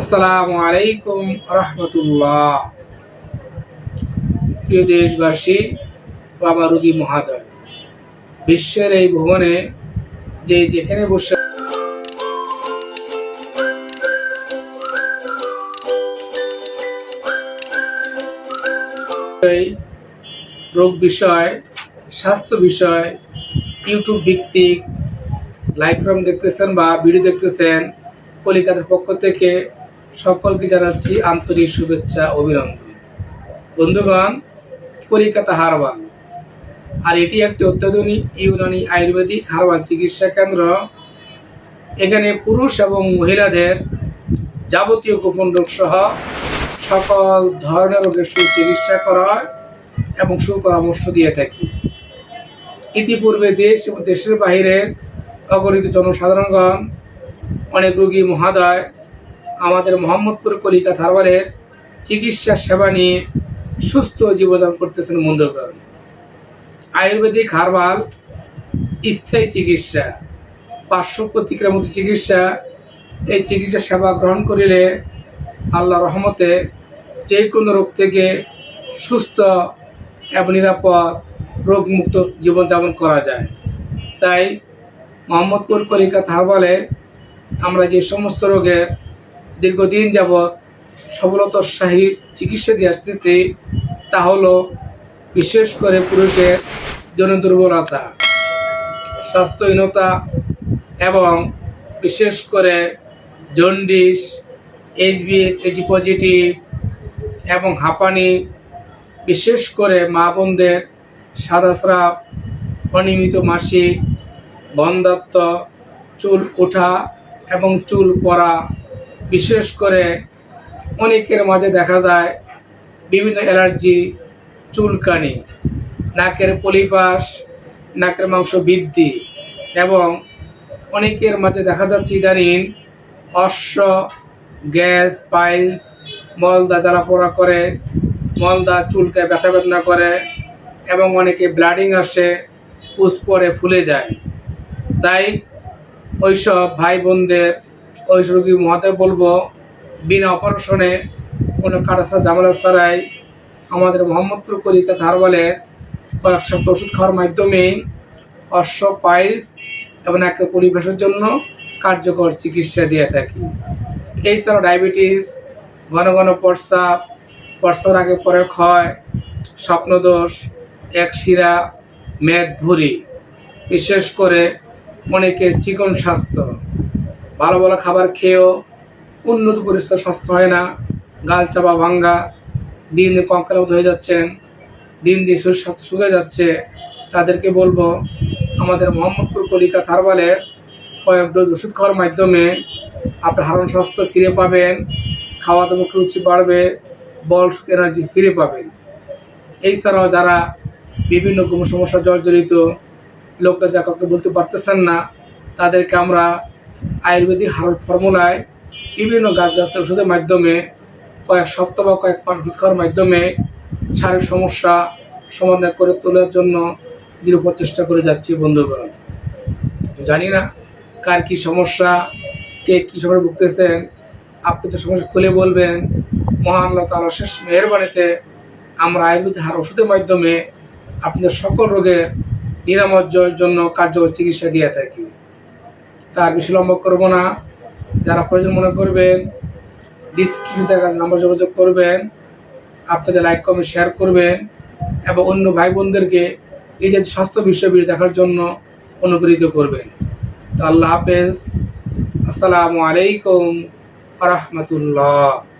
আসসালামু আলাইকুম রহমতুল্লাহ। প্রিয় দেশবাসী আমার রুগী মহাদয়, বিশ্বের এই ভুবনে যে যেখানে বসে রোগ বিষয়, স্বাস্থ্য বিষয়, ইউটিউব ভিত্তিক, লাইভ ফ্রম দেখতেছেন বা ভিডিও দেখতেছেন, কলিকাতার পক্ষ থেকে সকলকে জানাচ্ছি আন্তরিক শুভেচ্ছা, অভিনন্দন। বন্ধুগণ, কলিকাতা হারবাল। আর এটি একটি অত্যাধুনিক ইউনানি আয়ুর্বেদিক হারবাল চিকিৎসা কেন্দ্র। এখানে পুরুষ এবং মহিলাদের যাবতীয় গোপন রোগ সহ সকল ধরনের রোগের সুচিকিৎসা করা হয় এবং সুপরামর্শ দিয়ে থাকি। ইতিপূর্বে দেশ এবং দেশের বাহিরে অগণিত জনসাধারণগণ অনেক রোগী মহাদয় আমাদের মোহাম্মদপুর কলিকা হারবালের চিকিৎসা সেবা নিয়ে সুস্থ জীবনযাপন করতেছেন বন্ধুগণ আয়ুর্বেদিক হারবাল, স্থায়ী চিকিৎসা, পার্শ্ব প্রতিক্রিয়ার মতো চিকিৎসা, এই চিকিৎসা সেবা গ্রহণ করিলে আল্লাহ রহমতে যে কোনো রোগ থেকে সুস্থ এবং নিরাপদ রোগমুক্ত জীবনযাপন করা যায়। তাই মোহাম্মদপুর কলিকাতা হারবালে আমরা যে সমস্ত রোগের দীর্ঘদিন যাবৎ সফলতার সহিত চিকিৎসা দিয়ে আসতেছি, তা হলো বিশেষ করে পুরুষের যৌন দুর্বলতা স্বাস্থ্যহীনতা এবং বিশেষ করে জন্ডিস এইচবিএস এইচি পজিটিভ এবং হাঁপানি, বিশেষ করে মা বোনদের সাদা স্রাব, অনিয়মিত মাসিক বন্ধাত্ম চুল ওঠা এবং চুল পড়া বিশেষ করে অনেকের মাঝে দেখা যায় বিভিন্ন অ্যালার্জি, চুলকানি, নাকের পলিপাস নাকের মাংস বৃদ্ধি এবং অনেকের মাঝে দেখা যাচ্ছে ইদানিং অশ্ব, গ্যাস, পাইলস, মলদা জ্বালা পোড়া করে, মলদা চুলকে ব্যথা বেদনা করে এবং অনেকে ব্লাডিং আসে, পুষ্পরে ফুলে যায়। তাই ওইসব ভাই বোনদের ওই রোগী মহাদের বলব? বিনা অপারেশনে কোনো কাটাসা জামালা ছাড়াই আমাদের মোহাম্মদপুর কলিকাতা হারবালের কয়েক সপ্তাহ ওষুধ খাওয়ার মাধ্যমে অশ্ব পাইলস এবং একটা পরিবেশের জন্য কার্যকর চিকিৎসা দিয়ে থাকি। এছাড়াও ডায়াবেটিস, ঘন ঘন প্রস্রাব প্রস্রাবের আগে পরে ক্ষয় স্বপ্নদোষ, এক শিরা, মেদ ভুরি বিশেষ করে অনেকের চিকন স্বাস্থ্য। ভালো ভালো খাবার খেয়েও উন্নত পরিস্থিতি স্বাস্থ্য হয় না। গাল চাপা, ভাঙ্গা, দিন দিন কঙ্কালত হয়ে যাচ্ছেন, দিন দিন শরীর স্বাস্থ্য শুকিয়ে যাচ্ছে। তাদেরকে বলব, আমাদের মোহাম্মদপুর কলিকা হারবালের কয়েক ডোজ ওষুধ খাওয়ার মাধ্যমে আপনার হারণ স্বাস্থ্য ফিরে পাবেন, খাওয়া দাওয়া রুচি বাড়বে, বল এনার্জি ফিরে পাবেন। এছাড়াও যারা বিভিন্ন কোনো সমস্যা জর্জরিত, লোকটা যা কাউকে বলতে পারতেছেন না, তাদেরকে আমরা আয়ুর্বেদিক হার ফর্মুলায় বিভিন্ন গাছ গাছের ওষুধের মাধ্যমে কয়েক সপ্তাহ বা কয়েক মাস ওষুধ খাওয়ার মাধ্যমে শারীরিক সমস্যা সমাধান করে তোলার জন্য দৃঢ় চেষ্টা করে যাচ্ছি বন্ধুগণ। জানি না কার কী সমস্যা, কে কী সমস্যা ভুগতেছেন, আপনি তো সমস্যা খুলে বলবেন। মহান তাআলার শেষ মেহরবানিতে আমরা আয়ুর্বেদিক হার ওষুধের মাধ্যমে আপনাদের সকল রোগের নিরাময়ের জন্য কার্যকর চিকিৎসা দিয়ে থাকি। তার বেশি লম্বা করব না। যারা প্রয়োজন মনে করবেন ডিসক্রিপশন দেখার নাম্বার যোগাযোগ করবেন, আপনাদের লাইক কমেন্ট শেয়ার করবেন এবং অন্য ভাই বোনদেরকে এই যে স্বাস্থ্য বিষয়গুলি দেখার জন্য অনুপ্রেরিত করবেন। আল্লাহ হাফেজ। আসসালামু আলাইকুম রহমতুল্লাহ।